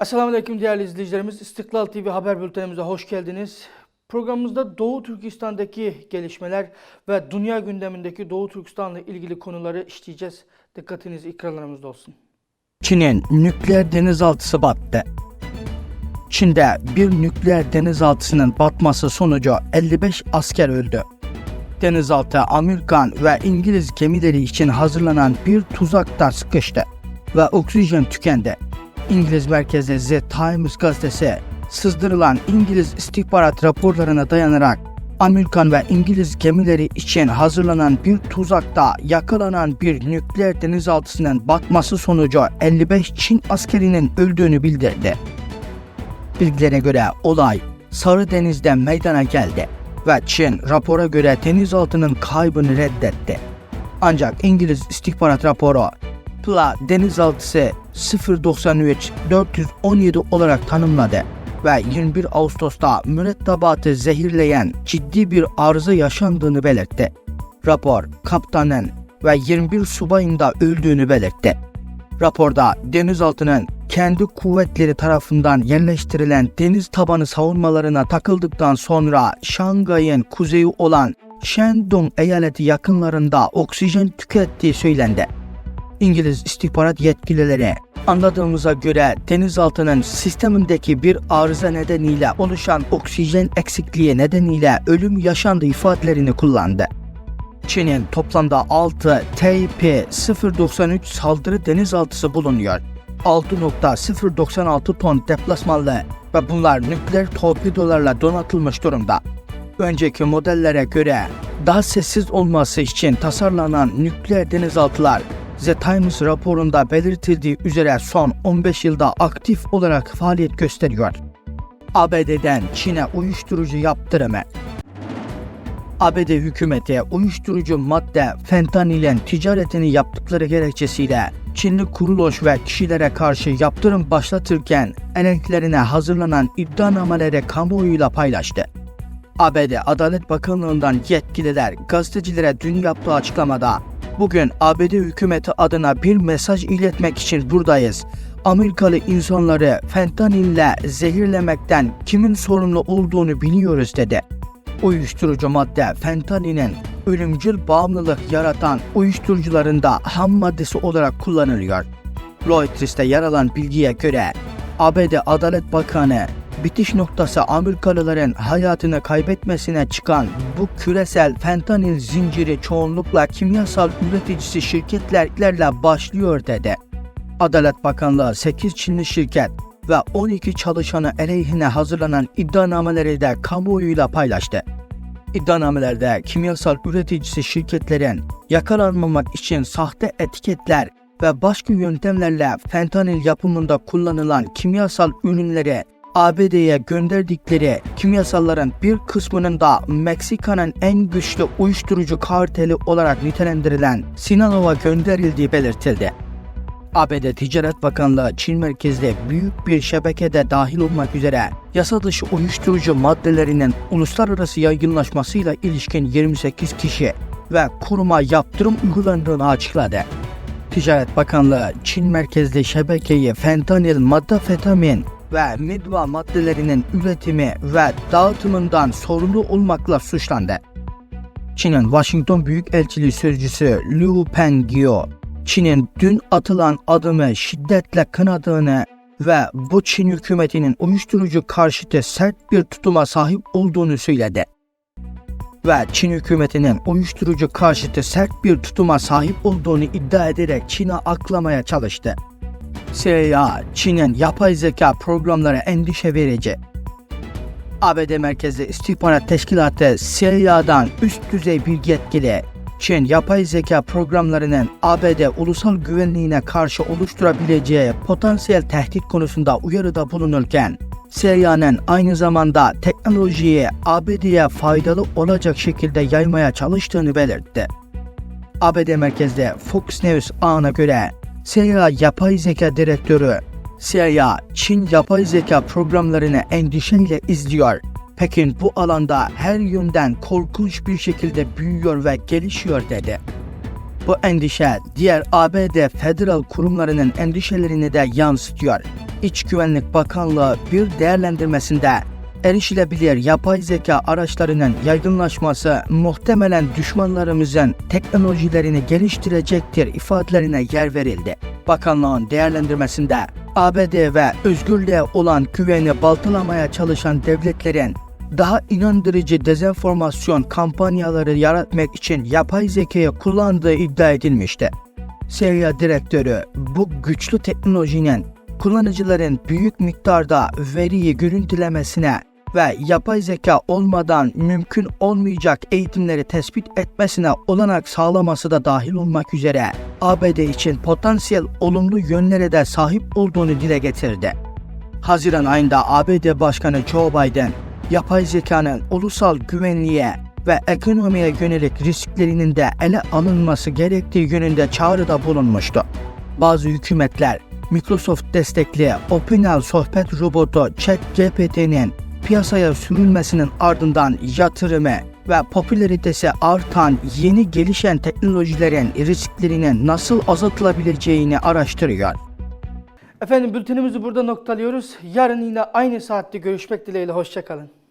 Esselamu Aleyküm değerli izleyicilerimiz. İstiklal TV haber bültenimize hoş geldiniz. Programımızda Doğu Türkistan'daki gelişmeler ve dünya gündemindeki Doğu Türkistan'la ilgili konuları işleyeceğiz. Dikkatiniz ekranlarımızda olsun. Çin'in nükleer denizaltısı battı. Çin'de bir nükleer denizaltısının batması sonucu 55 asker öldü. Denizaltı Amerikan ve İngiliz gemileri için hazırlanan bir tuzakta sıkıştı ve oksijen tükendi. İngiliz merkezi The Times gazetesi sızdırılan İngiliz istihbarat raporlarına dayanarak Amerikan ve İngiliz gemileri için hazırlanan bir tuzakta yakalanan bir nükleer denizaltısının batması sonucu 55 Çin askerinin öldüğünü bildirdi. Bilgilere göre olay Sarı Deniz'de meydana geldi ve Çin rapora göre denizaltının kaybını reddetti. Ancak İngiliz istihbarat raporu Pla denizaltısı 093 417 olarak tanımladı ve 21 Ağustos'ta mürettebatı zehirleyen ciddi bir arıza yaşandığını belirtti. Rapor kaptanın ve 21 subayın da öldüğünü belirtti. Raporda denizaltının kendi kuvvetleri tarafından yerleştirilen deniz tabanı savunmalarına takıldıktan sonra Şangay'ın kuzeyi olan Shandong eyaleti yakınlarında oksijen tükettiği söylendi. İngiliz istihbarat yetkilileri anladığımıza göre denizaltının sistemindeki bir arıza nedeniyle oluşan oksijen eksikliği nedeniyle ölüm yaşandığı ifadelerini kullandı. Çin'in toplamda 6 TP-093 saldırı denizaltısı bulunuyor. 6.096 ton deplasmanlı ve bunlar nükleer torpidolarla donatılmış durumda. Önceki modellere göre daha sessiz olması için tasarlanan nükleer denizaltılar The Times raporunda belirtildiği üzere son 15 yılda aktif olarak faaliyet gösteriyor. ABD'den Çin'e uyuşturucu yaptırımı ABD hükümeti uyuşturucu madde fentanilin ticaretini yaptıkları gerekçesiyle Çinli kuruluş ve kişilere karşı yaptırım başlatırken eneklerine hazırlanan iddianameleri kamuoyuyla paylaştı. ABD Adalet Bakanlığı'ndan yetkililer gazetecilere dün yaptığı açıklamada Bugün ABD hükümeti adına bir mesaj iletmek için buradayız. Amerikalı insanları fentanille zehirlemekten kimin sorumlu olduğunu biliyoruz dedi. Uyuşturucu madde fentanilin ölümcül bağımlılık yaratan uyuşturucuların da ham maddesi olarak kullanılıyor. Reuters'te yer alan bilgiye göre ABD Adalet Bakanı bitiş noktası Amerikalıların hayatını kaybetmesine çıkan bu küresel fentanil zinciri çoğunlukla kimyasal üreticisi şirketlerle başlıyor dedi. Adalet Bakanlığı 8 Çinli şirket ve 12 çalışanı aleyhine hazırlanan iddianameleri de kamuoyuyla paylaştı. İddianamelerde kimyasal üreticisi şirketlerin yakalanmamak için sahte etiketler ve başka yöntemlerle fentanil yapımında kullanılan kimyasal ürünleri ABD'ye gönderdikleri kimyasalların bir kısmının da Meksika'nın en güçlü uyuşturucu karteli olarak nitelendirilen Sinaloa gönderildiği belirtildi. ABD Ticaret Bakanlığı Çin merkezli büyük bir şebekede dahil olmak üzere yasa dışı uyuşturucu maddelerinin uluslararası yaygınlaşmasıyla ilişkin 28 kişi ve kuruma yaptırım uygulandığını açıkladı. Ticaret Bakanlığı Çin merkezli şebekeyi fentanil, madafetamin ve midva maddelerinin üretimi ve dağıtımından sorumlu olmakla suçlandı. Çin'in Washington Büyükelçiliği sözcüsü Liu Pengyo, Çin'in dün atılan adımı şiddetle kınadığını ve bu Çin hükümetinin uyuşturucu karşıtı sert bir tutuma sahip olduğunu söyledi. Ve Çin hükümetinin uyuşturucu karşıtı sert bir tutuma sahip olduğunu iddia ederek Çin'e aklamaya çalıştı. CIA, Çin'in yapay zeka programları endişe verici. ABD merkezli istihbarat teşkilatı CIA'dan üst düzey bir yetkili, Çin yapay zeka programlarının ABD ulusal güvenliğine karşı oluşturabileceği potansiyel tehdit konusunda uyarıda bulunurken, CIA'nın aynı zamanda teknolojiyi ABD'ye faydalı olacak şekilde yaymaya çalıştığını belirtti. ABD merkezli Fox News ağına göre CIA Yapay Zeka Direktörü CIA, Çin yapay zeka programlarını endişeyle izliyor. Pekin bu alanda her yönden korkunç bir şekilde büyüyor ve gelişiyor dedi. Bu endişe diğer ABD federal kurumlarının endişelerini de yansıtıyor. İç Güvenlik Bakanlığı bir değerlendirmesinde erişilebilir yapay zeka araçlarının yaygınlaşması muhtemelen düşmanlarımızın teknolojilerini geliştirecektir ifadelerine yer verildi. Bakanlığın değerlendirmesinde ABD ve özgürlüğe olan güveni baltalamaya çalışan devletlerin daha inandırıcı dezenformasyon kampanyaları yaratmak için yapay zekayı kullandığı iddia edilmişti. CIA direktörü bu güçlü teknolojinin kullanıcıların büyük miktarda veriyi görüntülemesine ve yapay zeka olmadan mümkün olmayacak eğitimleri tespit etmesine olanak sağlaması da dahil olmak üzere ABD için potansiyel olumlu yönlere de sahip olduğunu dile getirdi. Haziran ayında ABD Başkanı Joe Biden, yapay zekanın ulusal güvenliğe ve ekonomiye yönelik risklerinin de ele alınması gerektiği yönünde çağrıda bulunmuştu. Bazı hükümetler Microsoft destekli OpenAI sohbet robotu ChatGPT'nin piyasaya sürülmesinin ardından yatırımı ve popülaritesi artan yeni gelişen teknolojilerin risklerinin nasıl azaltılabileceğini araştırıyor. Efendim bültenimizi burada noktalıyoruz. Yarın yine aynı saatte görüşmek dileğiyle. Hoşçakalın.